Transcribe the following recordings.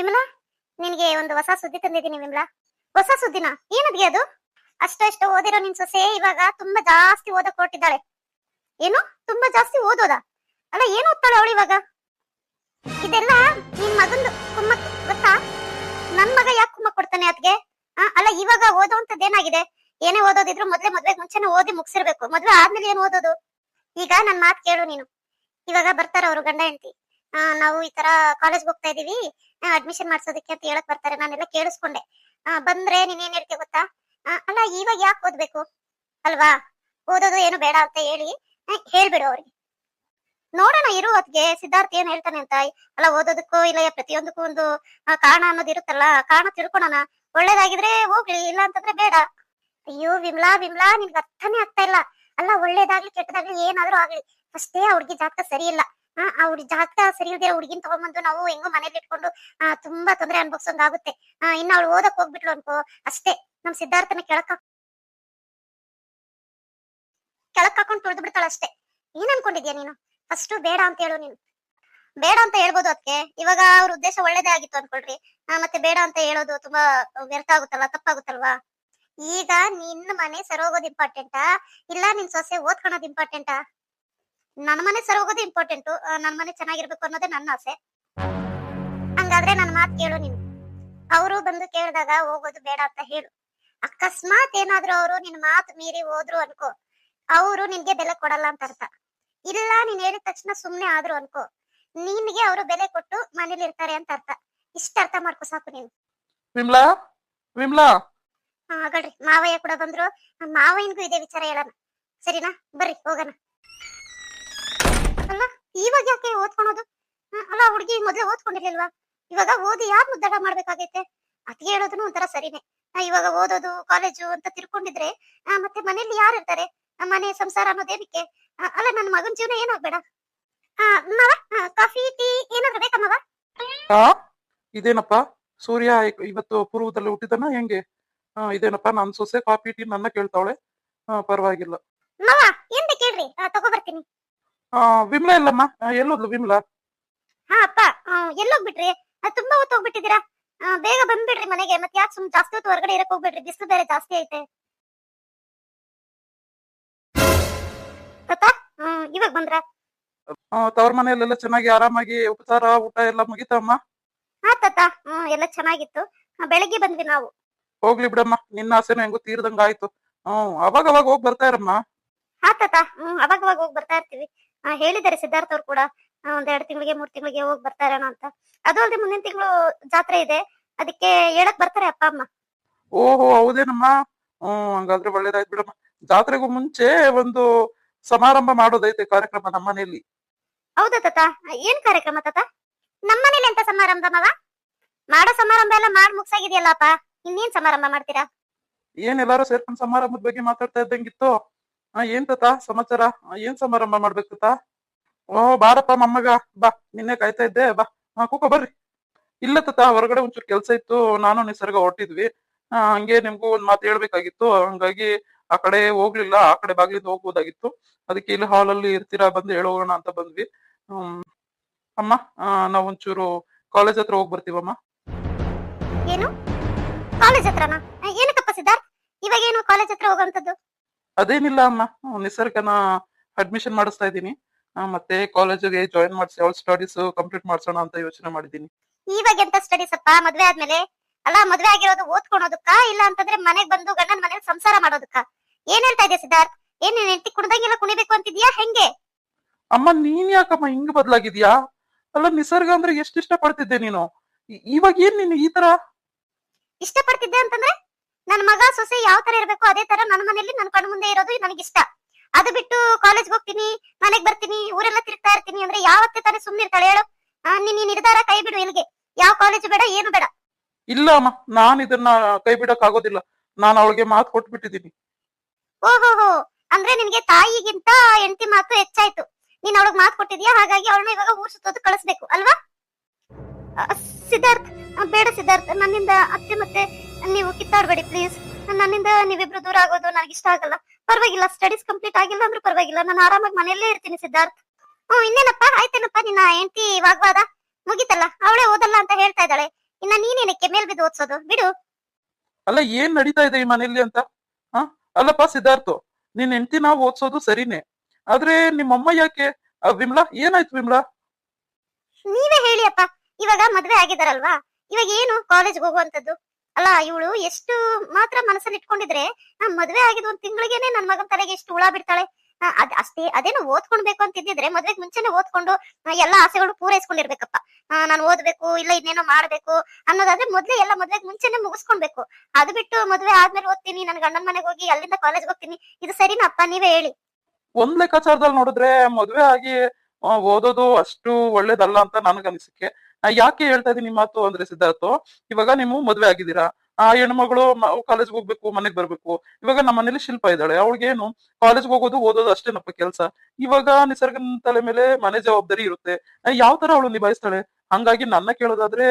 ವಿಮಲಾ, ನಿನಗೆ ಒಂದು ಹೊಸ ಸುದ್ದಿ ತಂದಿದ್ದೀನಿ ವಿಮಲಾ. ಹೊಸ ಸುದ್ದಿನ? ಏನದ್ಗೆ ಅದು? ಅಷ್ಟು ಇಷ್ಟೋ ಓದಿರೋ ನಿನ್ ಸೊಸೆ ಇವಾಗ ತುಂಬಾ ಜಾಸ್ತಿ ಓದಕ್ ಹೊರಟಿದ್ದಾಳೆ. ಏನು? ತುಂಬಾ ಜಾಸ್ತಿ ಓದೋದ? ಅಲ್ಲ, ಏನು ಓದ್ತಾಳೆ ಅವಳು ಇವಾಗ? ಇದೆಲ್ಲ ನಿನ್ ಮಗಂದು ಕುಮ್ಮಕ್ ಗೊತ್ತಾ? ನನ್ ಮಗ ಯಾಕೆ ಕುಮ್ಮಕ್ ಕೊಡ್ತಾನೆ ಅದ್ಗೆ? ಅಲ್ಲ, ಇವಾಗ ಓದೋಂತದ್ ಏನಾಗಿದೆ? ಏನೇ ಓದೋದಿದ್ರು ಮೊದ್ಲೇ ಮದ್ವೆ ಮುಂಚೆನೆ ಓದಿ ಮುಗಿಸಿರ್ಬೇಕು. ಮದ್ವೆ ಆದ್ಮೇಲೆ ಏನ್ ಓದೋದು? ಈಗ ನನ್ ಮಾತ್ ಕೇಳು ನೀನು. ಇವಾಗ ಬರ್ತಾರ ಅವ್ರು ಗಂಡ ಹೆಂಡತಿ. ನಾವು ಈ ತರ ಕಾಲೇಜ್ ಹೋಗ್ತಾ ಇದೀವಿ ಅಡ್ಮಿಷನ್ ಮಾಡ್ಸೋದಕ್ಕೆ ಅಂತ ಹೇಳಕ್ ಬರ್ತಾರೆ. ನಾನೆಲ್ಲ ಕೇಳಿಸ್ಕೊಂಡೆ. ಬಂದ್ರೆ ನೀನ್ ಏನ್ ಹೇಳ್ತೀಯ ಗೊತ್ತಾ? ಅಲ್ಲ, ಇವಾಗ ಯಾಕೆ ಓದ್ಬೇಕು? ಅಲ್ವಾ? ಓದೋದು ಏನು ಬೇಡ ಅಂತ ಹೇಳಿ ಹೇಳ್ಬಿಡು ಅವ್ರಿಗೆ. ನೋಡೋಣ, ಇರು ಹೊತ್ಗೆ. ಸಿದ್ಧಾರ್ಥ ಏನ್ ಹೇಳ್ತಾನೆ ಅಂತ? ಅಲ್ಲ, ಓದೋದಕ್ಕೂ ಇಲ್ಲ ಪ್ರತಿಯೊಂದಕ್ಕೂ ಒಂದು ಕಾರಣ ಅನ್ನೋದು ಇರುತ್ತಲ್ಲ ಕಾರಣ ತಿಳ್ಕೊಳೋಣ. ಒಳ್ಳೇದಾಗಿದ್ರೆ ಹೋಗ್ಲಿ, ಇಲ್ಲ ಅಂತಂದ್ರೆ ಬೇಡ. ಅಯ್ಯೋ, ವಿಮ್ಲಾ ವಿಮ್ಲಾ, ನಿನ್ಗೆ ಅರ್ಥನೇ ಆಗ್ತಾ ಇಲ್ಲ. ಅಲ್ಲ, ಒಳ್ಳೇದಾಗ್ಲಿ, ಕೆಟ್ಟದಾಗ್ಲಿ ಏನಾದ್ರೂ ಆಗ್ಲಿ. ಅಷ್ಟೇ ಅವ್ರಿಗೆ ಜಾಗ ಸರಿ ಇಲ್ಲ. ಆ ಜಾತಕ ಸರಿ ಇಲ್ಲದೆ ಹುಡ್ಗಿನ್ ತಗೊಂಡ್ಬಂದು ನಾವು ಹೆಂಗೋ ಮನೇಲಿ ಇಟ್ಕೊಂಡು ತುಂಬಾ ತೊಂದರೆ ಅನ್ಭವಿಸೋಂಗ್ ಆಗುತ್ತೆ ಇನ್ನ ಅವ್ಳು ಓದಕ್ ಹೋಗ್ಬಿಟ್ಲು ಅನ್ಕೋ. ಅಷ್ಟೇ. ನಮ್ ಸಿದ್ಧಾರ್ಥನ ಕೆಳಕ ಕೆಳಕ್ ಹಾಕೊಂಡು ತುಳಿದು ಬಿಡ್ತಾಳ ಅಷ್ಟೇ. ಏನ್ ಅನ್ಕೊಂಡಿದ್ಯಾ ನೀನು? ಫಸ್ಟ್ ಬೇಡ ಅಂತ ಹೇಳು ನೀನು. ಬೇಡ ಅಂತ ಹೇಳ್ಬೋದು ಅದಕ್ಕೆ ಇವಾಗ ಅವ್ರ ಉದ್ದೇಶ ಒಳ್ಳೇದೇ ಆಗಿತ್ತು ಅನ್ಕೊಳ್ರಿ. ಮತ್ತೆ ಬೇಡ ಅಂತ ಹೇಳೋದು ತುಂಬಾ ವ್ಯರ್ಥ ಆಗುತ್ತಲ್ಲ ತಪ್ಪಾಗುತ್ತಲ್ವಾ? ಈಗ ನಿನ್ನ ಮನೆ ಸರೋಗೋದು ಇಂಪಾರ್ಟೆಂಟಾ ಇಲ್ಲ ನಿನ್ ಸೊಸೆ ಓದ್ಕೊಳೋದು ಇಂಪಾರ್ಟೆಂಟಾ ನನ್ನ ಮನೆ ಸರೋಗೋದು ಇಂಪಾರ್ಟೆಂಟ್ ನನ್ನ ಮನೆ ಚೆನ್ನಾಗಿರ್ಬೇಕು ಅನ್ನೋದೇ ನನ್ನ ಆಸೆ. ಹಂಗಾದ್ರೆ ನನ್ನ ಮಾತು ಕೇಳು ನೀನು. ಅವರು ಬಂದು ಕೇಳಿದಾಗ ಹೋಗೋದು ಬೇಡ ಅಂತ ಹೇಳು. ಅಕಸ್ಮಾತ್ ಏನಾದ್ರೂ ಅವರು ನಿನ್ ಮಾತು ಮೀರಿ ಹೋದ್ರು ಅನ್ಕೋ. ಅವರು ನಿನ್ಗೆ ಬೆಲೆ ಕೊಡಲ್ಲ ಅಂತ ಅರ್ಥ. ಇಲ್ಲ ನೀನ್ ಹೇಳಿದ ತಕ್ಷಣ ಸುಮ್ನೆ ಆದ್ರು ಅನ್ಕೋ. ನಿನ್ಗೆ ಅವರು ಬೆಲೆ ಕೊಟ್ಟು ಮನೇಲಿ ಇರ್ತಾರೆ ಅಂತ ಅರ್ಥ. ಇಷ್ಟ ಅರ್ಥ ಮಾಡ್ಕೊ ಸಾಕು ನೀನು. ವಿಮ್ಲಾ? ವಿಮ್ಲಾ? ಹಾ ಹಾಗಳ್ರಿ ಮಾವಯ್ಯ ಕೂಡ ಬಂದ್ರು. ಮಾವಯ್ಯನ್ಗೂ ಇದೇ ವಿಚಾರ ಹೇಳೋಣ. ಸರಿನಾ? ಬರ್ರಿ ಹೋಗೋಣ. ಇವಾಗ ಯಾಕೆ ಓದ್ಕೊಳೋದು? ಅಲ್ಲ ಹುಡುಗಿ ಮೊದ್ಲು ಓದ್ಕೊಂಡಿರ್ಲಿಲ್ವಾ? ಇವಾಗ ಓದಿ ಯಾರು ಮುದ್ದಾಡ ಮಾಡ್ಬೇಕಾಗೈತೆ? ಅದ್ಗೆ ಹೇಳೋದನ್ನು ಒಂಥರ ಸರಿನೇ. ಇವಾಗ ಓದೋದು ಕಾಲೇಜು ಅಂತ ತಿರ್ಕೊಂಡಿದ್ರೆ ಮತ್ತೆ ಮನೇಲಿ ಯಾರು ಇರ್ತಾರೆ? ಮನೆ ಸಂಸಾರ ಅನ್ನೋದೇನಕ್ಕೆ ಅಲ್ಲ ನನ್ನ ಮಗನ ಜೀವನ ಏನಾಗ್ಬೇಡ ಕಾಫಿ ಟೀ ಏನಾದ್ರು ಬೇಕಾ ಮಾವ? ಆ ಇದೇನಪ್ಪ? ಸೂರ್ಯ ಇವತ್ತು ಪೂರ್ವದಲ್ಲಿ ಹುಟ್ಟಿದನ ಹೆಂಗೆ? ಇದೇನಪ್ಪ ನನ್ ಸೊಸೆ ಕಾಫಿ ಟೀ ನನ್ನ ಕೇಳ್ತಾವಳೆ? ಪರವಾಗಿಲ್ಲ. ಮಾವ ಏನ್ ಬೇಕು ತಗೋ ಆ, ವಿಮ್ಲಾ ಇಲ್ಲಮ್ಮ. ಎಲ್ಲೋದ್ಲು ವಿಮ್ಲಾ? ಹಾ ಅಪ್ಪ. ಎಲ್ಲೋಗ್ಬಿಟ್ರಿ? ತುಂಬಾ ಹೊತ್ತು ಹೋಗ್ಬಿಟ್ಟಿದ್ದೀರಾ? ಬೇಗ ಬಂದ್ಬಿಡ್ರಿ ಮನೆಗೆ. ಮತ್ತೆ ಯಾಕೆ ಸುಮ್ ಜಾಸ್ತಿ ಹೊತ್ತು ಹೊರಗಡೆ ಇರಕ್ ಹೋಗ್ಬಿಡ್ರಿ? ಬಿಸಿಲು ಬೇರೆ ಜಾಸ್ತಿ ಐತೆ. ತಾತ ಇವಾಗ ಬಂದ್ರ? ತವ್ರ ಮನೆಯಲ್ಲೆಲ್ಲ ಚೆನ್ನಾಗಿ ಆರಾಮಾಗಿ ಉಪಚಾರ ಊಟ ಎಲ್ಲ ಮುಗಿತಮ್ಮ? ಹಾ ತಾತ. ಹ್ಮ್ ಎಲ್ಲ ಚೆನ್ನಾಗಿತ್ತು. ಬೆಳಗ್ಗೆ ಬಂದ್ವಿ ನಾವು. ಹೋಗ್ಲಿ ಬಿಡಮ್ಮ. ನಿನ್ನ ಆಸೆನೂ ಹೆಂಗೋ ತೀರ್ದಂಗ ಆಯ್ತು ಹ್ಮ್ ಅವಾಗ ಅವಾಗ ಹೋಗ್ ಬರ್ತಾ ಇರಮ್ಮ. ಹಾ ತಾತ. ಹ್ಮ್ ಅವಾಗ ಅವಾಗ ಹೋಗಿ ಬರ್ತಾ ಇರ್ತೀವಿ. ಹೇಳಿದ್ದಾರೆ ಸಿದ್ಧಾರ್ಥ ಅವ್ರು ಕೂಡ ಒಂದ್ ಎರಡ್ ತಿಂಗಳಿಗೆ ಮೂರ್ ತಿಂಗಳಿಗೆ ಹೋಗಿ ಬರ್ತಾರೆ ಅಂತ. ಅದು ಅಲ್ಲದೆ ಮುಂದಿನ ತಿಂಗಳು ಜಾತ್ರೆ ಇದೆ. ಅದಕ್ಕೆ ಹೇಳಕ್ ಬರ್ತಾರೆ ಅಪ್ಪ ಅಮ್ಮ. ಓಹೋ ಹೌದೇನಮ್ಮ? ಹ್ಮ್ ಹಂಗಾದ್ರೆ ಒಳ್ಳೇದಾಯ್ತು ಬಿಡಮ್ಮ. ಜಾತ್ರೆಗೂ ಮುಂಚೆ ಒಂದು ಸಮಾರಂಭ ಮಾಡೋದೈತೆ ಕಾರ್ಯಕ್ರಮ ನಮ್ಮ ಮನೆಯಲ್ಲಿ ಹೌದಾ ತಾತ? ಏನ್ ಕಾರ್ಯಕ್ರಮ ತಾತ? ನಮ್ಮನೇಲಿ ಎಂತ ಸಮಾರಂಭ ಮಾವ ಮಾಡೋ ಸಮಾರಂಭ ಎಲ್ಲ ಮಾಡ್ ಮುಗ್ಸಾಗಿದೆಯಲ್ಲಪ್ಪ. ಇನ್ನೇನ್ ಸಮಾರಂಭ ಮಾಡ್ತೀರಾ? ಏನ್ ಎಲ್ಲಾರು ಸೇರ್ಕೊಂಡ್ ಸಮಾರಂಭದ ಬಗ್ಗೆ ಮಾತಾಡ್ತಾ ಇದ್ದಂಗಿತ್ತು? ಆ, ಏನ್ ತಾತ ಸಮಾಚಾರ? ಏನ್ ಸಮಾರಂಭ ಮಾಡ್ಬೇಕು ತಾತ? ಓ ಬಾರಪ್ಪ ಮೊಮ್ಮಗ ಬಾ ನಿನ್ನೆ ಕಾಯ್ತಾ ಇದ್ದೆ ಬಾ. ಹಾ ಕೂಕೋ ಬರ್ರಿ. ಇಲ್ಲ ತಾತ ಹೊರಗಡೆ ಒಂಚೂರು ಕೆಲ್ಸ ಇತ್ತು ನಾನು ನಿಸರ್ಗ ಹೊರಟಿದ್ವಿ. ಹಂಗೆ ನಿಮ್ಗೂ ಒಂದ್ ಮಾತು ಹೇಳ್ಬೇಕಾಗಿತ್ತು ಹಂಗಾಗಿ ಆ ಕಡೆ ಹೋಗ್ಲಿಲ್ಲ ಆ ಕಡೆ ಬಾಗಿಲಿಂದ ಹೋಗ್ಬೋದಾಗಿತ್ತು. ಅದಕ್ಕೆ ಇಲ್ಲಿ ಹಾಲಲ್ಲಿ ಇರ್ತೀರಾ ಬಂದು ಹೇಳೋಣ ಅಂತ ಬಂದ್ವಿ. ಹ್ಮ್. ಅಮ್ಮ ನಾವ್ ಒಂಚೂರು ಕಾಲೇಜ್ ಹತ್ರ ಹೋಗ್ ಬರ್ತೀವಮ್ಮ? ಏನು? ಕಾಲೇಜ್ ಹತ್ರನಾ? ಏನಕ್ಕಪ್ಪ ಸಿದ್ಧಾರ್ಥ್? ಇವಾಗ ಏನು ಕಾಲೇಜ್ ಹತ್ರ ಹೋಗೋಂಥದ್ದು ಅದೇನಿಲ್ಲ ಅಮ್ಮ. ನಿಸರ್ಗನ ಅಡ್ಮಿಷನ್ ಮಾಡಿಸ್ತಾ ಇದ್ದೀನಿ. ಮತ್ತೆ ಕಾಲೇಜಿಗೆ ಜಾಯಿನ್ ಮಾಡಿಸಿ ಅವಳ ಸ್ಟಡೀಸ್ ಕಂಪ್ಲೀಟ್ ಮಾಡ್ಸೋಣ ಅಂತ ಯೋಚನೆ ಮಾಡಿದ್ದೀನಿ. ಇವಾಗ ಎಂತ ಸ್ಟಡೀಸ್ ಅಪ್ಪ? ಮದ್ವೆ ಆದ್ಮೇಲೆ? ಅಲ್ಲ ಮದ್ವೆ ಆಗಿರೋದು ಓದ್ಕೊಳೋದಕ್ಕ? ಇಲ್ಲ ಅಂತಂದ್ರೆ ಮನೆಗ್ ಬಂದು ಗಂಡನ ಮನೇಲಿ ಸಂಸಾರ ಮಾಡೋದಕ್ಕ? ಏನ್ ಹೇಳ್ತಾ ಇದೆ ಸಿದ್ಧಾರ್ಥ್? ಏನ್ ನೀನ್ ಹೆಂಡತಿ ಕುಡ್ದಂಗೆಲ್ಲ ಕುಣಿಬೇಕು ಅಂತಿದ್ಯಾ? ಹೆಂಗೆ? ಅಮ್ಮ ನೀನ್ ಯಾಕಮ್ಮ ಹಿಂಗ್ ಬದ್ಲಾಗಿದ್ಯಾ? ಅಲ್ಲ ನಿಸರ್ಗ ಅಂದ್ರೆ ಎಷ್ಟು ಇಷ್ಟ ಪಡ್ತಿದ್ದೆ ನೀನು ಇವಾಗ ಏನ್ ನೀನು ಈ ತರ? ಇಷ್ಟ ಪಡ್ತಿದ್ದೆ ಅಂತಂದ್ರೆ? ನನ್ ಮಗ ಸೊಸೆ ಯಾವ ತರ ಇರ್ಬೇಕು ಅದೇ ತರ ನನ್ನ ಮನೆಯಲ್ಲಿ ನನ್ನ ಕಣ್ಣು ಮುಂದೆ ಇರೋದು ನನಗೆ ಇಷ್ಟ ಅದು ಬಿಟ್ಟು ಕಾಲೇಜ್ ಹೋಗ್ತೀನಿ ಮನೆಗ್ ಬರ್ತೀನಿ ಊರೆಲ್ಲ ತಿರುಗ್ತಾ ಇರ್ತೀನಿ ಅಂದ್ರೆ ಯಾವತ್ತೇ ತಾನೇ ಸುಮ್ನೆ ಇರ್ತಾಳೆ ಹೇಳು? ನೀನ್ ನಿರ್ಧಾರ ಕೈ ಬಿಡು ಇಲ್ಲಿಗೆ. ಯಾವ ಕಾಲೇಜ್ ಬೇಡ ಏನು ಬೇಡ. ಇಲ್ಲ ಅಮ್ಮ ನಾನ್ ಇದನ್ನ ಕೈ ಬಿಡಕ್ ಆಗೋದಿಲ್ಲ. ನಾನು ಅವಳಿಗೆ ಮಾತು ಕೊಟ್ಬಿಟ್ಟಿದ್ದೀನಿ. ಓಹೋಹೋ ಅಂದ್ರೆ ನಿನ್ಗೆ ತಾಯಿಗಿಂತ ಹೆಂಡತಿ ಮಾತು ಹೆಚ್ಚಾಯ್ತು. ನೀನ್ ಅವಳಗ್ ಮಾತು ಕೊಟ್ಟಿದ್ಯಾ? ಹಾಗಾಗಿ ಅವಳನ್ನ ಇವಾಗ ಊರ್ ಸುತ್ತೋದು ಕಳಿಸ್ಬೇಕು ಅಲ್ವಾ? ಸಿದ್ಧಾರ್ಥ್ ಬೇಡ ಸಿದ್ಧಾರ್ಥ ನನ್ನಿಂದ ಅತ್ತೆ ಮತ್ತೆ ನೀವು ಕಿತ್ತಾಡ್ಬೇಡಿ ಪ್ಲೀಸ್ ನನ್ನಿಂದ ನೀವಿಬ್ರು ದೂರ ಆಗೋದು ನನಗೆ ಇಷ್ಟ ಆಗಲ್ಲ. ಪರವಾಗಿಲ್ಲ ಸ್ಟಡೀಸ್ ಕಂಪ್ಲೀಟ್ ಆಗಿಲ್ಲ ಅಂದ್ರೂ ಪರವಾಗಿಲ್ಲ. ನಾನು ಆರಾಮಾಗಿ ಮನೆಯಲ್ಲೇ ಇರ್ತೀನಿ ಸಿದ್ಧಾರ್ಥ್. ಹ್ಮ್ ಇನ್ನೇನಪ್ಪ? ಆಯ್ತೇನಪ್ಪ ನಿನ್ನ ಹೆಂಡತಿ ವಾಗ್ವಾದ? ಮುಗಿತಲ್ಲ ಅವಳೇ ಓದಲ್ಲ ಅಂತ ಹೇಳ್ತಾ ಇದ್ದಾಳೆ. ಇನ್ನ ನೀನೇನಕ್ಕೆ ಮೇಲ್ ಬಿದ್ದು ಓದ್ಸೋದು? ಬಿಡು. ಅಲ್ಲ ಏನ್ ನಡೀತಾ ಇದೆ ಈ ಮನೆಯಲ್ಲಿ ಅಂತ? ಹ? ಅಲ್ಲಪ್ಪ ಸಿದ್ಧಾರ್ಥ ನಿನ್ ಹೆಂಡತಿ ನಾವು ಓದ್ಸೋದು ಸರಿನೇ. ಆದ್ರೆ ನಿಮ್ಮಮ್ಮ ಯಾಕೆ? ವಿಮ್ಲಾ ಏನಾಯ್ತು ವಿಮ್ಲಾ? ನೀವೇ ಹೇಳಿ ಅಪ್ಪ. ಇವಾಗ ಮದ್ವೆ ಆಗಿದಾರಲ್ವಾ? ಇವಾಗ ಏನು? ಕಾಲೇಜ್ ಹೋಗುವಂತದ್ದು ಅಲ್ಲ ಇವಳು ಎಷ್ಟು ಮಾತ್ರ ಮನಸ್ಸಲ್ಲಿ ಇಟ್ಕೊಂಡಿದ್ರೆ ನಾನ್ ಮದ್ವೆ ಆಗಿದ ಒಂದ್ ತಿಂಗಳಿಗೆನೆ ನನ್ ಮಗನ್ ತಲೆಗೆ ಎಷ್ಟು ಹುಳ ಬಿಡ್ತಾಳೆ. ಅದ್ ಅಷ್ಟೇ ಅದೇನು ಓದ್ಕೊಳ್ಬೇಕು ಇದ್ದಿದ್ರೆ ಮದ್ವೆಗ್ ಮುಂಚೆನೆ ಓದ್ಕೊಂಡು ಎಲ್ಲಾ ಆಸೆಗಳು ಪೂರೈಸ್ಕೊಂಡಿರ್ಬೇಕಪ್ಪ. ನಾನು ಓದ್ಬೇಕು ಇಲ್ಲ ಇನ್ನೇನೋ ಮಾಡ್ಬೇಕು ಅನ್ನೋದಾದ್ರೆ ಮೊದ್ಲೇ ಎಲ್ಲ ಮದ್ವೆಗ್ ಮುಂಚೆನೆ ಮುಗಿಸ್ಕೊಳ್ಬೇಕು ಅದು ಬಿಟ್ಟು ಮದ್ವೆ ಆದ್ಮೇಲೆ ಓದ್ತೀನಿ ನನ್ ಗಂಡನ ಮನೆಗೆ ಹೋಗಿ ಅಲ್ಲಿಂದ ಕಾಲೇಜ್ ಹೋಗ್ತೀನಿ. ಇದು ಸರಿನಾ ಅಪ್ಪ? ನೀವೇ ಹೇಳಿ. ಒಂದ್ ಲೆಕ್ಕಾಚಾರದಲ್ಲಿ ನೋಡಿದ್ರೆ ಮದ್ವೆ ಆಗಿ ಓದೋದು ಅಷ್ಟು ಒಳ್ಳೇದಲ್ಲ ಅಂತ ನನಗ ಅನಿಸಿಕೆ ಆ, ಯಾಕೆ ಹೇಳ್ತಾ ಇದೀನಿ ಮಾತು ಅಂದ್ರೆ ಸಿದ್ಧಾರ್ಥ? ಇವಾಗ ನೀವು ಮದ್ವೆ ಆಗಿದ್ದೀರಾ? ಆ ಹೆಣ್ಮಗಳು ಕಾಲೇಜ್ ಹೋಗ್ಬೇಕು, ಮನೆಗ್ ಬರ್ಬೇಕು. ಇವಾಗ ನಮ್ಮ ಮನೇಲಿ ಶಿಲ್ಪ ಇದ್ದಾಳೆ. ಅವಳಿಗೇನು? ಕಾಲೇಜ್ ಹೋಗೋದು, ಓದೋದು ಅಷ್ಟೇನಪ್ಪ ಕೆಲಸ. ಇವಾಗ ನಿಸರ್ಗನ ತಲೆ ಮೇಲೆ ಮನೆ ಜವಾಬ್ದಾರಿ ಇರುತ್ತೆ. ಯಾವ ತರ ಅವಳು ನಿಭಾಯಿಸ್ತಾಳೆ? ಹಂಗಾಗಿ ನನ್ನ ಕೇಳೋದಾದ್ರೆ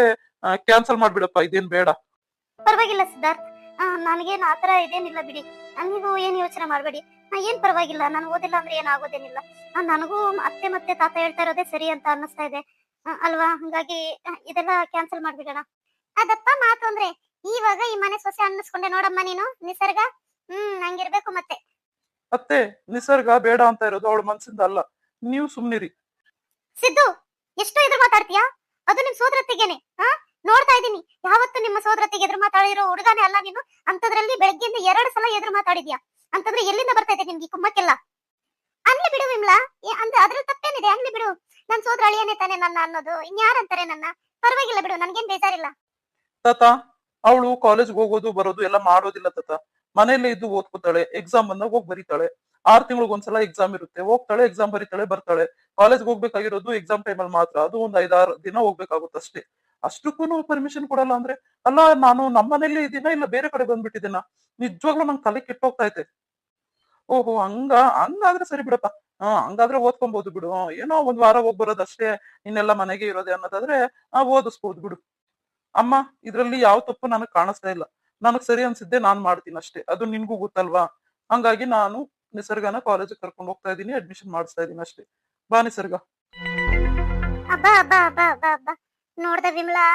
ಕ್ಯಾನ್ಸಲ್ ಮಾಡ್ಬಿಡಪ್ಪ, ಇದೇನ್ ಬೇಡ. ಪರವಾಗಿಲ್ಲ ಸಿದ್ಧಾರ್ಥ್. ತರ ಆತರ ಇದೇನಿಲ್ಲ ಬಿಡಿ. ನೀವು ಏನ್ ಯೋಚನೆ ಮಾಡ್ಬೇಡಿ. ಏನ್ ಪರವಾಗಿಲ್ಲ. ನಾನು ಓದಿಲ್ಲ ಅಂದ್ರೆ ಏನಾಗೋದೇನಿಲ್ಲ ನನಗೂ ಅತ್ತೆ ಮತ್ತೆ ತಾತ ಹೇಳ್ತಾ ಇರೋದೇ ಸರಿ ಅಂತ ಅನ್ನಿಸ್ತಾ ಇದೆ. ಅಲ್ವಾ? ಹಂಗಾಗಿ ಇದೆಲ್ಲ ಕ್ಯಾನ್ಸಲ್ ಮಾಡ್ಬಿಡೋಣ. ಅದಪ್ಪ ಮಾತು ಅಂದ್ರೆ ಇವಾಗ ಈ ಮನೆ ಸೊಸೆ ಅನ್ನಿಸ್ಕೊಂಡೆ ನೋಡಮ್ಮ ನೀನು ನಿಸರ್ಗ? ಹ್ಮ್ ಹಂಗಿರ್ಬೇಕು ಮತ್ತೆ. ಅತ್ತೆ ನಿಸರ್ಗ ಬೇಡ ಅಂತ ಇರೋದು ಅವಳ ಮನ್ಸಿಂದ ಅಲ್ಲ. ನೀವು ಸುಮ್ನಿರಿ. ಸಿದ್ದು ಎಷ್ಟು ಎದುರು ಮಾತಾಡ್ತೀಯಾ? ಅದು ನಿಮ್ ಸೋದರತ್ತಿಗೆನೆ ಹಾ ನೋಡ್ತಾ ಇದೀನಿ ಯಾವತ್ತು ನಿಮ್ಮ ಸೋದರತ್ತಿಗೆ ಎದುರು ಮಾತಾಡಿರೋ ಹುಡುಗಾನೆ ಅಲ್ಲ ನೀನು. ಅಂತದ್ರಲ್ಲಿ ಬೆಳಗ್ಗೆಯಿಂದ ಎರಡು ಸಲ ಎದುರು ಮಾತಾಡಿದ್ಯಾ? ಅಂತಂದ್ರೆ ಎಲ್ಲಿಂದ ಬರ್ತಾ ಇದೆ ನಿಮ್ಗೆ ಕುಮ್ಮಕ್ಕೆಲ್ಲ? ಅನ್ಲಿ ಬಿಡು ವಿಮ್ಲಾ. ಅಂದ್ರೆ ಅದ್ರಲ್ಲಿ ತಪ್ಪೇನಿದೆ? ಅನ್ಲಿ ಬಿಡು. ನನ್ ಸೋದ್ರ ಅಳಿಯನೇ ತಾನೆ ನನ್ನ ಅನ್ನೋದು. ಇನ್ಯಾರಂತಾರೆ ನನ್ನ? ಪರವಾಗಿಲ್ಲ ಬಿಡು, ನನ್ಗೇನ್ ಬೇಜಾರಿಲ್ಲ. ತಾತ, ಅವಳು ಕಾಲೇಜ್ ಹೋಗೋದು, ಬರೋದು ಎಲ್ಲ ಮಾಡೋದಿಲ್ಲ ತಾತ. ಮನೆಯಲ್ಲೇ ಇದ್ದು ಓದ್ಕೋತಾಳೆ ಎಕ್ಸಾಮ್ ಬಂದಾಗ ಹೋಗಿ ಬರೀತಾಳೆ. ಆರ್ ತಿಂಗಳಿಗೆ ಒಂದ್ಸಲ ಎಕ್ಸಾಮ್ ಇರುತ್ತೆ. ಹೋಗ್ತಾಳೆ ಎಕ್ಸಾಮ್ ಬರೀತಾಳೆ, ಬರ್ತಾಳೆ. ಕಾಲೇಜ್ ಹೋಗ್ಬೇಕಾಗಿರೋದು ಎಕ್ಸಾಮ್ ಟೈಮ್ ಅಲ್ಲಿ ಮಾತ್ರ. ಅದು ಒಂದ್ ಐದಾರು ದಿನ ಹೋಗ್ಬೇಕಾಗುತ್ತೆ ಅಷ್ಟೇ. ಅಷ್ಟಕ್ಕೂ ಪರ್ಮಿಷನ್ ಕೊಡಲ್ಲ ಅಂದ್ರೆ, ಅಲ್ಲ, ನಾನು ನಮ್ಮ ಮನೇಲಿ ಇದೀನ ಇಲ್ಲ ಬೇರೆ ಕಡೆ ಬಂದ್ಬಿಟ್ಟಿದ್ದೀನ? ನಿಜವಾಗ್ಲೂ ನಂಗೆ ತಲೆ ಕೆಟ್ಟೋಗ್ತಾ ಐತೆ ಓಹೋ, ಹಂಗ, ಹಂಗಾದ್ರೆ ಸರಿ ಬಿಡಪ್ಪ. ಹಾ ಹಂಗಾದ್ರೆ ಓದ್ಕೊಬಹುದು ಬಿಡು. ಏನೋ ಒಂದ್ ವಾರ ಹೋಗ್ ಬರೋದಷ್ಟೇ ಇನ್ನೆಲ್ಲ ಮನೆಗೆ ಇರೋದೇ ಅನ್ನೋದಾದ್ರೆ ಆ ಓದಿಸ್ಬೋದು ಬಿಡು. ಅಮ್ಮ ಇದ್ರಲ್ಲಿ ಯಾವ ತಪ್ಪು ನನಗ್ ಕಾಣಿಸ್ತಾ ಇಲ್ಲ. ನನಗ್ ಸರಿ ಅನ್ಸಿದ್ದೆ ನಾನ್ ಮಾಡ್ತೀನಿ ಅಷ್ಟೇ. ಅದು ನಿನ್ಗೂ ಗೊತ್ತಲ್ವಾ? ಹಂಗಾಗಿ ನಾನು ನಿಸರ್ಗನ ಕಾಲೇಜ್ ಕರ್ಕೊಂಡು ಹೋಗ್ತಾ ಇದೀನಿ ಅಡ್ಮಿಷನ್ ಮಾಡಿಸ್ತಾ ಇದೀನಿ ಅಷ್ಟೇ. ಬಾ ನಿಸರ್ಗ. ಅಬ್ಬಾ ಅಬ್ಬಾ ಅಬ್ಬಾ ಅಬ್ಬ ಅಬ್ಬ. ನೋಡ್ದ ವಿಮಲಾ?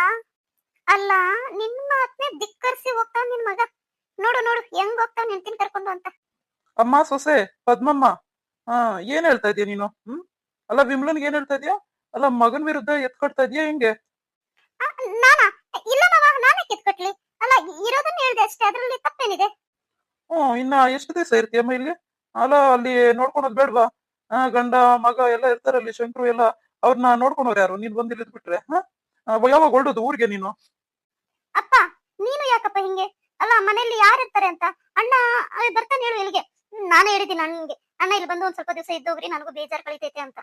ಅಲ್ಲ ನಿನ್ ಮಾತ್ನೆ ಧಿಕ್ಕರ್ಸಿ ಹೋಗ್ತಾ ನಿನ್ ಮಗ. ನೋಡು ನೋಡು ಹೆಂಗ್ ಹೋಗ್ತಾ ನಿಂತಿನ್ ಕರ್ಕೊಂಡು ಅಂತ. ಅಮ್ಮ ಸೊಸೆ ಪದ್ಮಮ್ಮ. ಹಾ ಏನ್ ಹೇಳ್ತಾ ಇದೀಯ ನೀನು? ಹ್ಮ್? ಅಲ್ಲ ವಿಮ್ಲನ್ಗೆ ಏನ್ ಹೇಳ್ತಾ ಇದೀಯ? ಅಲ್ಲ ಮಗನ್ ವಿರುದ್ಧ ಎತ್ಕೊಡ್ತಾ ಇದೀಯ ಹಿಂಗೆ? ನಾನಾ? ಇಲ್ಲ ಮಾವ ನಾನೇ ಕಿತ್ಕೊಟ್ಲಿ ಅಲ್ಲ ಇರೋದನ್ನ ಹೇಳ್ದೆ ಅಷ್ಟೇ ಅದರಲ್ಲಿ ತಪ್ಪೇನಿದೆ? ಹ್ಮ್ ಇನ್ನ ಎಷ್ಟು ದಿವಸ ಇರ್ತೀಯಮ್ಮ ಇಲ್ಲಿ ಅಲ್ಲ ಅಲ್ಲಿ ನೋಡ್ಕೊಳೋದ್ ಬೇಡ್ವಾ? ಆ ಗಂಡ ಮಗ ಎಲ್ಲ ಇರ್ತಾರಲ್ಲಿ ಶಂಕರು ಎಲ್ಲ. ಅವ್ರನ್ನ ನೋಡ್ಕೊಂಡವ್ರು ಯಾರು? ನೀನ್ ಬಂದ್ ಇಲ್ಲಿ ಬಿಟ್ರೆ ಯಾವಾಗ ಹೊರಡೋದು ಊರಿಗೆ ನೀನು? ಅಪ್ಪ ನೀನು ಯಾಕಪ್ಪ ಹಿಂಗೆ? ಅಲ್ಲ ಮನೆಯಲ್ಲಿ ಯಾರಿರ್ತಾರೆ ಅಂತ? ಅಣ್ಣ ಬರ್ತಾನೆ ಹೇಳು ಇಲ್ಲಿಗೆ. ನಾನೇ ಹೇಳಿದ್ದೀನಿ ಅಣ್ಣನ್ಗೆ. ಅಣ್ಣ ಇಲ್ಲಿ ಬಂದು ಒಂದ್ ಸ್ವಲ್ಪ ದಿವಸ ಇದ್ದೋಗ್ರಿ ನನಗೂ ಬೇಜಾರ್ ಕಳಿತೈತೆ ಅಂತ.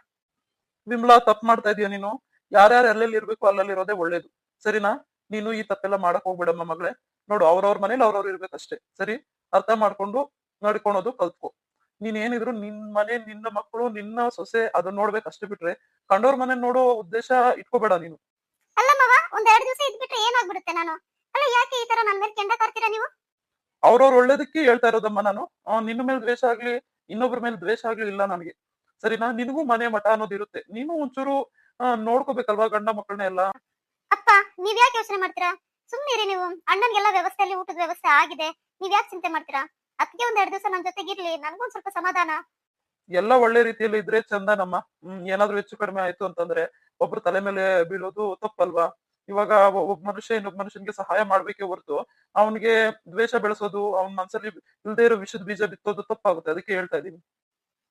ವಿಮ್ಲಾ ತಪ್ಪು ಮಾಡ್ತಾ ಇದೀಯ ನೀನು? ಯಾರ್ಯಾರು ಎಲ್ಲೆಲ್ಲಿ ಇರ್ಬೇಕು ಅಲ್ಲಲ್ಲಿ ಇರೋದೇ ಒಳ್ಳೇದು. ಸರಿನಾ? ನೀನು ಈ ತಪ್ಪೆಲ್ಲ ಮಾಡಕ್ ಹೋಗ್ಬೇಡಮ್ಮ ಮಗಳೇ. ನೋಡು ಅವ್ರವ್ರ ಮನೇಲಿ ಅವ್ರವ್ರು ಇರ್ಬೇಕಷ್ಟೇ. ಸರಿ? ಅರ್ಥ ಮಾಡ್ಕೊಂಡು ನಡ್ಕೊಳೋದು ಕಲ್ತ್ಕೊ. ನೀನ್ ಏನಿದ್ರು ನಿನ್ ಮನೆ ನಿನ್ನ ಮಕ್ಕಳು ನಿನ್ನ ಸೊಸೆ ಅದನ್ನ ನೋಡ್ಬೇಕು ಅಷ್ಟೇ ಬಿಟ್ರೆ ಕಂಡೋರ್ ಮನೆ ನೋಡೋ ಉದ್ದೇಶ ಇಟ್ಕೋಬೇಡ ನೀನು. ಅಲ್ಲ ಮಾವ ಒಂದ್ ಎರಡು ದಿವಸ ಇದ್ಬಿಟ್ರೆ ಏನಾಗ್ಬಿಡುತ್ತೆ ನಾನು? ಅಲ್ಲ ಯಾಕೆ ಈ ತರ ನನ್ ಮೇಲೆ ಕೆಂಡ ಕಾರ್ತೀರಾ ನೀವು? ಅವ್ರವ್ರ ಒಳ್ಳೇದಕ್ಕೆ ಹೇಳ್ತಾ ಇರೋದಮ್ಮ ನಾನು. ಆ, ನಿನ್ನ ಮೇಲೆ ದ್ವೇಷ ಆಗ್ಲಿ ಇನ್ನೊಬ್ರ ಮೇಲೆ ದ್ವೇಷ ಆಗ್ಲಿ ಇಲ್ಲ ನನಗೆ. ಸರಿನಾ? ನಿನಗೂ ಮನೆ ಮಠ ಅನ್ನೋದು ಇರುತ್ತೆ. ನೀನು ಒಂಚೂರು ನೋಡ್ಕೋಬೇಕಲ್ವಾ ಗಂಡ ಮಕ್ಕಳನ್ನ ಎಲ್ಲ ಅಪ್ಪ ನೀವ್ ಯಾಕೆ ಯೋಚನೆ ಮಾಡ್ತೀರಾ? ಸುಮ್ನಿರಿ ನೀವು. ಅಣ್ಣನ್ಗೆಲ್ಲ ವ್ಯವಸ್ಥೆಯಲ್ಲಿ ಊಟದ ವ್ಯವಸ್ಥೆ ಆಗಿದೆ. ನೀವ್ ಯಾಕೆ ಚಿಂತೆ ಮಾಡ್ತೀರಾ? ಅದಕ್ಕೆ ಒಂದ್ ಎರಡು ದಿವಸ ನನ್ ಜೊತೆಗಿರ್ಲಿ ನನ್ಗೊಂದ್ ಸ್ವಲ್ಪ ಸಮಾಧಾನ. ಎಲ್ಲ ಒಳ್ಳೆ ರೀತಿಯಲ್ಲಿ ಇದ್ರೆ ಚಂದನಮ್ಮ. ಹ್ಮ್ ಏನಾದ್ರೂ ಹೆಚ್ಚು ಕಡಿಮೆ ಆಯ್ತು ಅಂತಂದ್ರೆ ಒಬ್ರು ತಲೆ ಮೇಲೆ ಬೀಳೋದು ತಪ್ಪಲ್ವಾ? ಇವಾಗ ಒಬ್ಬ ಮನುಷ್ಯ ಇನ್ನೊಬ್ಬ ಮನುಷ್ಯನ್ಗೆ ಸಹಾಯ ಮಾಡ್ಬೇಕೇ ಹೊರತು ಅವನಿಗೆ ದ್ವೇಷ ಬೆಳೆಸೋದು ಅವನ ಮನ್ಸಲ್ಲಿ ಇಲ್ದೇ ಇರೋ ವಿಷದ ಬೀಜ ಬಿತ್ತೋದು ತಪ್ಪಾಗುತ್ತೆ ಅದಕ್ಕೆ ಹೇಳ್ತಾ ಇದೀನಿ.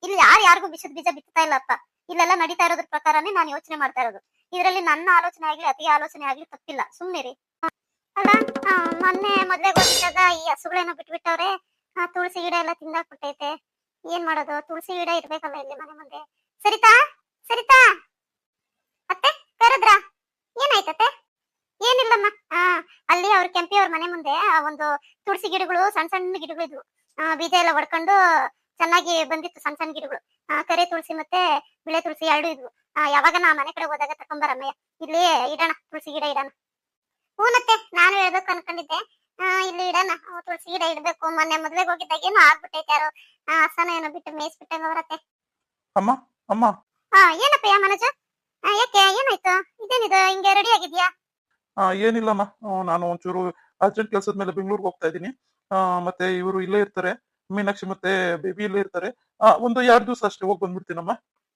ಇಲ್ಲಿ ಯಾರು ಯಾರಿಗೂ ವಿಷದ ಬೀಜ ಬಿತ್ತಾ ಇಲ್ಲ ಅಪ್ಪ. ಇಲ್ಲೆಲ್ಲ ನಡೀತಾ ಇರೋದ್ರ ಪ್ರಕಾರನೇ ನಾನು ಯೋಚನೆ ಮಾಡ್ತಾ ಇರೋದು. ಇದರಲ್ಲಿ ನನ್ನ ಆಲೋಚನೆ ಆಗ್ಲಿ ಅತಿ ಆಲೋಚನೆ ಆಗ್ಲಿ ತಪ್ಪಿಲ್ಲ. ಸುಮ್ನೆ ಅಲ್ಲ ಆ, ಮೊನ್ನೆ ಮೊದ್ಲೇ ಹೋಗಿದ್ದಾಗ ಈ ಹಸುಗಳೇನೋ ಬಿಟ್ಬಿಟ್ಟವ್ರೆ. ತುಳಸಿ ಗಿಡ ಎಲ್ಲ ತಿಂದಾಕ್ಬಿಟ್ಟೈತೆ. ಏನ್ ಮಾಡೋದು? ತುಳಸಿ ಗಿಡ ಇರ್ಬೇಕಲ್ಲ ಇಲ್ಲಿ ಮನೆ ಮುಂದೆ. ಸರಿತಾ? ಸರಿತಾ? ಅತ್ತೆ ಕರೆದ್ರಾ? ಏನಾಯ್ತತ್ತೆ? ಏನಿಲ್ಲಮ್ಮ. ಆ ಅಲ್ಲಿ ಅವ್ರ ಕೆಂಪಿ ಅವ್ರ ಮನೆ ಮುಂದೆ ಆ ಒಂದು ತುಳಸಿ ಗಿಡಗಳು ಸಣ್ಣ ಸಣ್ಣ ಗಿಡಗಳು ಇದ್ವು. ಬೀಜ ಎಲ್ಲ ಹೊಡ್ಕೊಂಡು ಚೆನ್ನಾಗಿ ಬಂದಿತ್ತು ಸಣ್ಣ ಸಣ್ಣ ಗಿಡಗಳು. ಕರೆ ತುಳಸಿ ಮತ್ತೆ ಬಿಳೆ ತುಳಸಿ ಎರಡು ಇದ್ವು. ಯಾವಾಗ ನಾ ಮನೆ ಕಡೆ ಹೋದಾಗ ತಕೊಂಬರಮ್ಮಯ್ಯ ಇಲ್ಲಿ ಇಡೋಣ ತುಳಸಿ ಗಿಡ ಇಡೋಣ. ಹೂನತ್ತೆ ನಾನು ಹೇಳ್ಬೇಕು ಅನ್ಕೊಂಡಿದ್ದೆ. ಇಲ್ಲಿ ಇಡೋಣ. ತುಳಸಿ ಗಿಡ ಇಡ್ಬೇಕು. ಮೊನ್ನೆ ಮದ್ವೆಗೆ ಹೋಗಿದ್ದಾಗ ಏನೋ ಆಗ್ಬಿಟ್ಟೈತೆ ಯಾರು. ಹಸನ ಏನೋ ಬಿಟ್ಟು ಮೇಯಿಸ್ಬಿಟ್ಟಂಗ ಅವರತ್ತೆ ಅಮ್ಮ ಅಮ್ಮ. ಹಾ ಮನೋಜ? ಯಾಕೆ ಏನಾಯ್ತು? ಇದೇನಿದು ಹಿಂಗೆ ರೆಡಿ ಆಗಿದ್ಯಾ? ಏನಿಲ್ಲಮ್ಮ. ನಾನು ಒಂಚೂರು ಅರ್ಜೆಂಟ್ ಕೆಲಸದ ಮೇಲೆ ಬೆಂಗಳೂರಿಗೆ ಹೋಗ್ತಾ ಇದ್ದೀನಿ. ಮತ್ತೆ ಇವರು ಇಲ್ಲೇ ಇರ್ತಾರೆ. ಮೀನಾಕ್ಷಿ ಮತ್ತೆ ಬೇಬಿ ಇಲ್ಲೇ ಇರ್ತಾರೆ. ಒಂದು ಎರಡು ದಿವಸ ಅಷ್ಟೇ ಹೋಗಿ ಬಂದ್ಬಿಡ್ತೀನಮ್ಮ.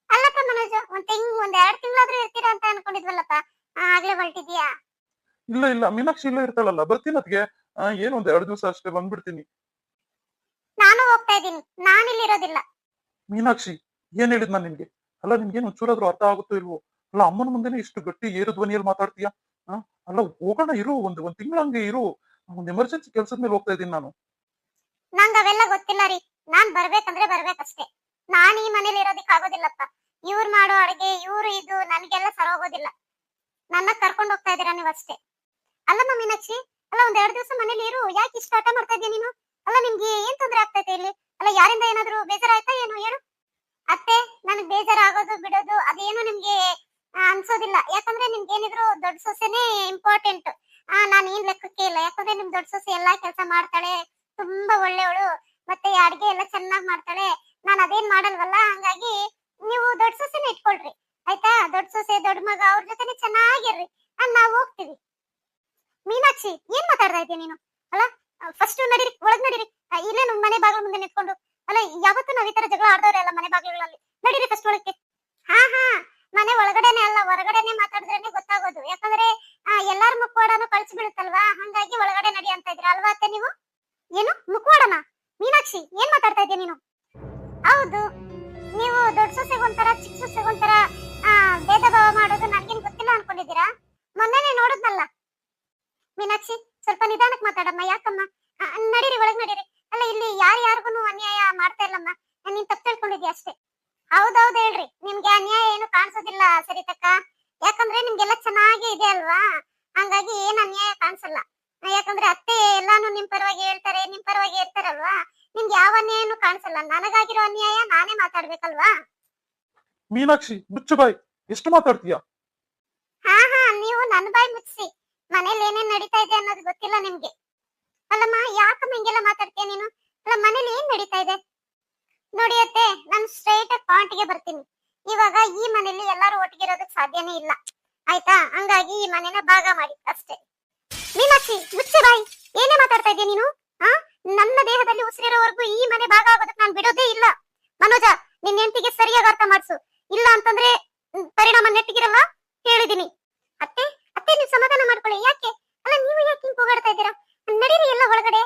ಅಲ್ಲಪ್ಪ ಮನೋಜ್ ಒಂದ್ ತಿಂಗ್ ಒಂದ್ ಎರಡ್ ತಿಂಗಳಾದ್ರೂ ಇರ್ತೀರಾ ಅಂತ ಅನ್ಕೊಂಡಿದ್ವಲ್ಲಪ್ಪ? ಆಗ್ಲೇ ಹೊರಟಿದ್ಯಾ ಇಲ್ಲ ಇಲ್ಲ. ಮೀನಾಕ್ಷಿ ಇಲ್ಲೇ ಇರ್ತಾಳಲ್ಲ. ಬರ್ತೀನಿ ಅದಕ್ಕೆ ಏನು ಒಂದ್ ಎರಡು ದಿವಸ ಅಷ್ಟೇ ಬಂದ್ಬಿಡ್ತೀನಿ. ನಾನು ಹೋಗ್ತಾ ಇದ್ದೀನಿ. ನಾನು ಇಲ್ಲಿ ಇರೋದಿಲ್ಲ. ಮೀನಾಕ್ಷಿ ಏನ್ ಹೇಳಿದ್ ನಾನು ನಿನ್ಗೆ? ಅಲ್ಲ ನಿನ್ಗೇನು ಒಂಚೂರಾದ್ರೂ ಅರ್ಥ ಆಗುತ್ತೋ ಇಲ್ವೋ? ಅಲ್ಲ ಅಮ್ಮನ ಮುಂದೆನೆ ಇಷ್ಟು ಗಟ್ಟಿ ಏರು ಧ್ವನಿಯಲ್ಲಿ ಮಾತಾಡ್ತೀಯಾ? ಅಲ್ಲ, ಹೋಗೋಣ ಇರು, ಒಂದು, ಒಂದ್ ತಿಂಗಳ ಹಂಗೆ ಇರು. ಒಂದ್ ಎಮರ್ಜೆನ್ಸಿ ಕೆಲ್ಸದ ಮೇಲೆ ಹೋಗ್ತಾ ಇದೀನಿ ನಾನು. ನಂಗ ಅವೆಲ್ಲ ಗೊತ್ತಿಲ್ಲ ರೀ. ನಾನ್ ಬರ್ಬೇಕಂದ್ರೆ ಬರ್ಬೇಕಷ್ಟೇ. ನಾನ್ ಈ ಮನೇಲಿ ಇರೋದಿಕ್ ಆಗೋದಿಲ್ಲಪ್ಪ. ಇವ್ರು ಮಾಡೋ ಅಡಿಗೆ, ಇವ್ರು ಇದು, ನನ್ಗೆಲ್ಲ ಸರೋಗೋದಿಲ್ಲ. ನನ್ನ ಕರ್ಕೊಂಡು ಹೋಗ್ತಾ ಇದೀರಾ ನೀವು ಅಷ್ಟೇ. ಅಲ್ಲಮ್ಮ ಮೀನಾಕ್ಷಿ, ಅಲ್ಲ ಒಂದ್ ಎರಡ್ ದಿವಸ ಮನೇಲಿ ಇರು. ಯಾಕೆ ಇಷ್ಟ ಆಟ ಮಾಡ್ತಾ ಇದೀಯ ನೀನು? ಅಲ್ಲ, ನಿಮ್ಗೆ ಏನ್ ತೊಂದ್ರೆ ಆಗ್ತೈತೆ ಇಲ್ಲಿ? ಅಲ್ಲ, ಯಾರಿಂದ ಏನಾದ್ರು ಬೇಜಾರಾಯ್ತಾ ಏನು? ಹೇಳು ಅತ್ತೆ, ನನಗ್ ಬೇಜಾರಾಗೋದು, ಬಿಡೋದು, ಅದೇನು ನಿಮ್ಗೆ ಅನ್ಸೋದಿಲ್ಲ. ಯಾಕಂದ್ರೆ ನಿಮ್ಗೆ ಏನಿದ್ರು ದೊಡ್ಡ ಸೊಸೆನೇ ಇಂಪಾರ್ಟೆಂಟ್ ಆ, ನಾನ್ ಏನ್ ಲೆಕ್ಕಕ್ಕೆ ಇಲ್ಲ. ಯಾಕಂದ್ರೆ ನಿಮ್ ದೊಡ್ಡ ಸೊಸೆ ಎಲ್ಲಾ ಕೆಲಸ ಮಾಡ್ತಾಳೆ, ತುಂಬಾ ಒಳ್ಳೆಯವಳು, ಮತ್ತೆ ಅಡಿಗೆ ಎಲ್ಲ ಚೆನ್ನಾಗಿ ಮಾಡ್ತಾಳೆ, ನಾನು ಅದೇನ್ ಮಾಡಲ್ವಲ್ಲ? ಹಂಗಾಗಿ ನೀವು ದೊಡ್ಡ ಸೊಸೆನೇ ಇಟ್ಕೊಳ್ರಿ. ಆಯ್ತಾ? ದೊಡ್ಡ ಸೊಸೆ, ದೊಡ್ಡ ಮಗ, ಅವ್ರ ಜೊತೆನೆ ಚೆನ್ನಾಗಿರ್ರಿ. ಅದ್ ನಾವ್ ಹೋಗ್ತೀವಿ. ಮೀನಾಕ್ಷಿ, ಏನ್ ಮಾತಾಡ್ತಾ ಇದೀಯ ನೀನು? ಅಲ್ಲ ಫಸ್ಟ್ ನಡೀರಿ, ಒಳಗ್ ನಡೀರಿ. ಇಲ್ಲೇ ನಮ್ ಮನೆ ಬಾಗಿಲು ಮುಂದೆ ನಿಂತ್ಕೊಂಡು. ಅಲ್ಲ, ಯಾವತ್ತೂ ನಾವ್ ಈ ತರ ಜಗಳ ಆಡ್ದವ್ರೆ ಅಲ್ಲ ಮನೆ ಬಾಗಿಲುಗಳಲ್ಲಿ? ನಡೀರಿ ಫಸ್ಟ್ ಒಳಕ್ಕೆ. ಮೀನಾಕ್ಷಿ, ಸ್ವಲ್ಪ ನಿಧಾನಕ್ ಮಾತಾಡಮ್ಮ, ಯಾಕಮ್ಮ? ನಡೀರಿ, ಒಳಗ್ ನಡೀರಿ. ಅಲ್ಲ, ಇಲ್ಲಿ ಯಾರು ಯಾರಿಗೂ ಅನ್ಯಾಯ ಮಾಡ್ತಾ ಇಲ್ಲಮ್ಮ. ನೀನ್ ತಪ್ಪು ತಿಳ್ಕೊಂಡಿದ್ಯಾ ಅಷ್ಟೇ. ಹೌದೌದು ಹೇಳ್ರಿ. ನಿಮ್ಗೆ ಅನ್ಯಾಯ ಏನು ಕಾಣಿಸೋದಿಲ್ಲ, ಸರಿತಕ್ಕ. ಯಾಕಂದ್ರೆ ನಿಮ್ಗೆಲ್ಲ ಚೆನ್ನಾಗಿ ಇದೆ ಅಲ್ವಾ? ಹಂಗಾಗಿ ಏನ್ ಅನ್ಯಾಯ ಕಾಣಿಸಲ್ಲ. ಯಾಕಂದ್ರೆ ಅತ್ತೆ ಎಲ್ಲಾನು ನಿಮ್ ಪರವಾಗಿ ಹೇಳ್ತಾರೆ, ನಿಮ್ ಪರವಾಗಿ ಹೇಳ್ತಾರಲ್ವಾ? ನಿಮ್ಗೆ ಯಾವ ಅನ್ಯಾಯನು ಕಾಣಿಸಲ್ಲ. ನನಗಾಗಿರೋ ಅನ್ಯಾಯ ನಾನೇ ಮಾತಾಡ್ಬೇಕಲ್ವಾ? ಮೀನಾಕ್ಷಿ, ಮುಚ್ಚು ಬಾಯ್. ಎಷ್ಟು ಮಾತಾಡ್ತೀಯಾ ಹಾ ಹಾ ನೀವು ನನ್ನ ಬಾಯಿ ಮುಚ್ಚಿಸಿ ಮನೇಲಿ ಏನೇನ್ ನಡೀತಾ ಇದೆ ಅನ್ನೋದು ಗೊತ್ತಿಲ್ಲ ನಿಮ್ಗೆ? ಅಲ್ಲಮ್ಮ, ಯಾಕಮ್ಮ ಹಿಂಗೆಲ್ಲ ಮಾತಾಡ್ತೀಯ ನೀನು? ಅಲ್ಲ, ಮನೇಲಿ ಏನ್ ನಡೀತಾ ಇದೆ? ನೋಡಿ ಅತ್ತೆ, ನಾನು ಸ್ಟ್ರೈಟ್ ಆಗಿ ಪಾಯಿಂಟ್ಗೆ ಬರ್ತೀನಿ. ಇವಾಗ ಈ ಮನೇಲಿ ಎಲ್ಲರೂ ಒಟ್ಟಿಗೆ ಇರೋದಕ್ಕೆ ಸಾಧ್ಯನೇ ಇಲ್ಲ. ಆಯ್ತಾ? ಹಂಗಾಗಿ ಈ ಮನೆನ ಭಾಗ ಮಾಡಿ ಅಷ್ಟೇ. ಮೀನಾಕ್ಷಿ ಮುಚ್ಚೆ ಬಾಯಿ. ಏನೇ ಮಾತಾಡ್ತಾ ಇದೀಯ ನೀನು? ಆ? ನನ್ನ ದೇಹದಲ್ಲಿ ಉಸಿರಿರೋವರೆಗೂ ಈ ಮನೆ ಭಾಗ ಆಗೋದಕ್ಕೆ ನಾನು ಬಿಡೋದೇ ಇಲ್ಲ. ಮನೋಜ ನಿನ್ನ ಹೆಂಡತಿಗೆ ಸರಿಯಾಗಿ ಅರ್ಥ ಮಾಡಿಸು. ಇಲ್ಲ ಅಂತಂದ್ರೆ ಪರಿಣಾಮ ನೆಟ್ಟಿಗಿರಲ್ಲ? ಹೇಳಿದೀನಿ. ಅತ್ತೆ ಅತ್ತೆ ನೀವು ಸಮಾಧಾನ ಮಾಡ್ಕೊಳ್ಳಿ. ಯಾಕೆ? ಅಲ್ಲ, ನೀವು ಯಾಕೆ ಹಿಂಗ್ ಇದ್ದೀರಾ? ನಡೀರಿ ಎಲ್ಲ ಒಳಗಡೆ.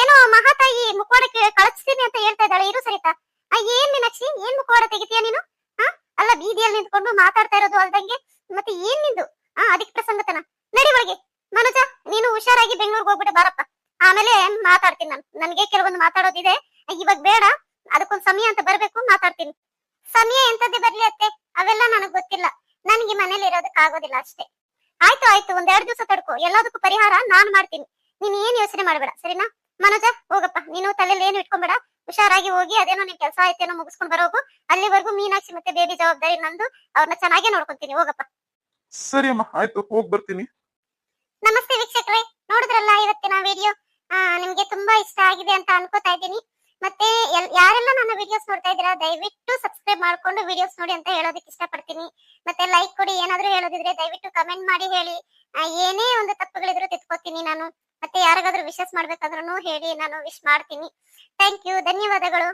ಏನೋ ಮಹಾತಾಯಿ ಮುಖವಾಡಕ್ಕೆ ಕಳಿಸ್ತೀನಿ ಅಂತ ಹೇಳ್ತಾ ಇದ್ದಾಳೆ. ಇರು ಸರಿತಾ. ಏನ್ ಮೀನಾಕ್ಷಿ? ಏನ್ ಮುಖವಾಡ ತೆಗಿತೀಯ ನೀನು? ಹಾ ಅಲ್ಲ, ಬೀದಿಯಲ್ಲಿ ನಿಂತ್ಕೊಂಡು ಮಾತಾಡ್ತಾ ಇರೋದು ಅಲ್ದಂಗೆ? ಮತ್ತೆ ಏನ್ ನಿಂದು? ಆ, ಅದಕ್ಕೆ ಪ್ರಸಂಗತನ. ನಡಿ ಒಳಗೆ. ಮನೋಜ, ನೀನು ಹುಷಾರಾಗಿ ಬೆಂಗಳೂರಿಗೆ ಹೋಗ್ಬಿಟ್ಟು ಬಾರಪ್ಪ. ಆಮೇಲೆ ಮಾತಾಡ್ತೀನಿ ನಾನು. ನನಗೆ ಕೆಲವೊಂದು ಮಾತಾಡೋದಿದೆ. ಇವಾಗ ಬೇಡ. ಅದಕ್ಕೊಂದು ಸಮಯ ಅಂತ ಬರ್ಬೇಕು. ಮಾತಾಡ್ತೀನಿ. ಸಮಯ ಎಂತದ್ದೇ ಬರ್ಲಿ ಅತ್ತೆ. ಅವೆಲ್ಲ ನನಗ್ ಗೊತ್ತಿಲ್ಲ. ನನಗೆ ಮನೇಲಿ ಇರೋದಕ್ಕೆ ಆಗೋದಿಲ್ಲ ಅಷ್ಟೇ. ಆಯ್ತು ಆಯ್ತು ಒಂದ್ ಎರಡ್ ದಿವಸ ತಡ್ಕೊ. ಎಲ್ಲದಕ್ಕೂ ಪರಿಹಾರ ನಾನ್ ಮಾಡ್ತೀನಿ. ನೀನ್ ಏನ್ ಯೋಚನೆ ಮಾಡ್ಬೇಡ ಸರಿನಾ? ಮನೋಜ ಹೋಗಪ್ಪ. ನೀನು ತಲೆಯಲ್ಲಿ ಏನು ಇಟ್ಕೊಂಬೇಡ. ಹುಷಾರಾಗಿ ಹೋಗಿ ಅದೇನೋ ನಿನ್ ಕೆಲಸ ಆಯ್ತೇನೋ ಮುಗಿಸ್ಕೊಂಡ್ ಬರೋಗು. ಅಲ್ಲಿವರೆಗೂ ಮೀನಾಕ್ಷಿ ಮತ್ತೆ ಬೇಬಿ ಜವಾಬ್ದಾರಿ ನಂದು. ಅವ್ರನ್ನ ಚೆನ್ನಾಗೇ ನೋಡ್ಕೊಂತೀನಿ. ಹೋಗಪ್ಪ. ಸರಿ ಅಮ್ಮ ಆಯ್ತು. ಹೋಗ್ ಬರ್ತೀನಿ. ನಮಸ್ತೆ ವೀಕ್ಷಕರೇ. ನೋಡಿದ್ರಲ್ಲ ಇವತ್ತಿನ ವಿಡಿಯೋ ನಿಮ್ಗೆ ತುಂಬಾ ಇಷ್ಟ ಆಗಿದೆ ಅಂತ ಅನ್ಕೋತಾ ಇದ್ದೀನಿ. ಮತ್ತೆ ಯಾರೆಲ್ಲ ನನ್ನ ವಿಡಿಯೋಸ್ ನೋಡ್ತಾ ಇದ್ದೀರಾ, ದಯವಿಟ್ಟು ಸಬ್ಸ್ಕ್ರೈಬ್ ಮಾಡ್ಕೊಂಡು ವಿಡಿಯೋಸ್ ನೋಡಿ ಅಂತ ಹೇಳೋದಕ್ಕೆ ಇಷ್ಟಪಡ್ತೀನಿ. ಮತ್ತೆ ಲೈಕ್ ಕೊಡಿ, ಏನಾದ್ರೂ ಹೇಳೋದಿದ್ರೆ ದಯವಿಟ್ಟು ಕಮೆಂಟ್ ಮಾಡಿ ಹೇಳಿ. ಏನೇ ಒಂದು ತಪ್ಪುಗಳಿದ್ರು ತಿದ್ಕೋತೀನಿ ನಾನು. ಮತ್ತೆ ಯಾರಿಗಾದ್ರೂ ವಿಶಸ್ ಮಾಡ್ಬೇಕಾದ್ರೂ ಹೇಳಿ, ನಾನು ವಿಶ್ ಮಾಡ್ತೀನಿ. ಥ್ಯಾಂಕ್ ಯು ಧನ್ಯವಾದಗಳು.